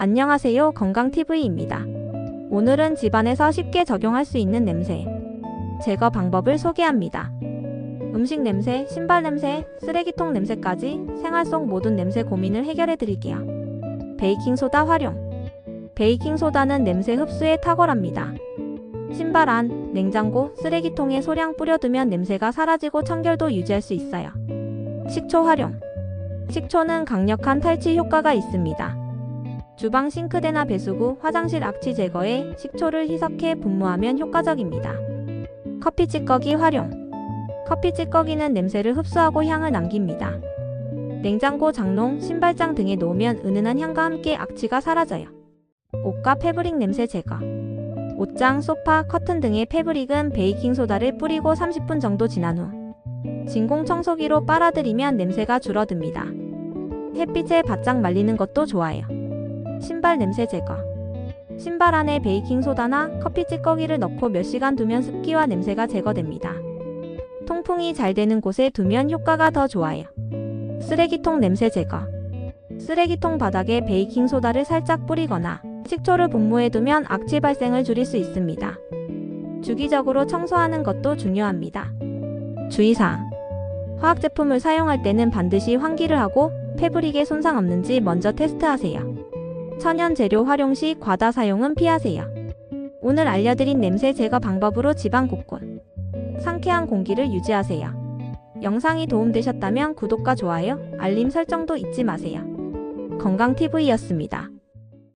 안녕하세요. 건강TV입니다. 오늘은 집안에서 쉽게 적용할 수 있는 냄새 제거 방법을 소개합니다. 음식 냄새, 신발 냄새, 쓰레기통 냄새까지 생활 속 모든 냄새 고민을 해결해 드릴게요. 베이킹소다 활용. 베이킹소다는 냄새 흡수에 탁월합니다. 신발 안, 냉장고, 쓰레기통에 소량 뿌려두면 냄새가 사라지고 청결도 유지할 수 있어요. 식초 활용. 식초는 강력한 탈취 효과가 있습니다. 주방 싱크대나 배수구, 화장실 악취 제거에 식초를 희석해 분무하면 효과적입니다. 커피 찌꺼기 활용. 커피 찌꺼기는 냄새를 흡수하고 향을 남깁니다. 냉장고, 장롱, 신발장 등에 놓으면 은은한 향과 함께 악취가 사라져요. 옷과 패브릭 냄새 제거. 옷장, 소파, 커튼 등의 패브릭은 베이킹소다를 뿌리고 30분 정도 지난 후 진공 청소기로 빨아들이면 냄새가 줄어듭니다. 햇빛에 바짝 말리는 것도 좋아요. 신발 냄새 제거. 신발 안에 베이킹소다나 커피 찌꺼기를 넣고 몇 시간 두면 습기와 냄새가 제거됩니다. 통풍이 잘 되는 곳에 두면 효과가 더 좋아요. 쓰레기통 냄새 제거. 쓰레기통 바닥에 베이킹소다를 살짝 뿌리거나 식초를 분무해 두면 악취 발생을 줄일 수 있습니다. 주기적으로 청소하는 것도 중요합니다. 주의사항. 화학 제품을 사용할 때는 반드시 환기를 하고 패브릭에 손상 없는지 먼저 테스트하세요. 천연 재료 활용 시 과다 사용은 피하세요. 오늘 알려드린 냄새 제거 방법으로 집안 곳곳 상쾌한 공기를 유지하세요. 영상이 도움되셨다면 구독과 좋아요, 알림 설정도 잊지 마세요. 건강TV였습니다.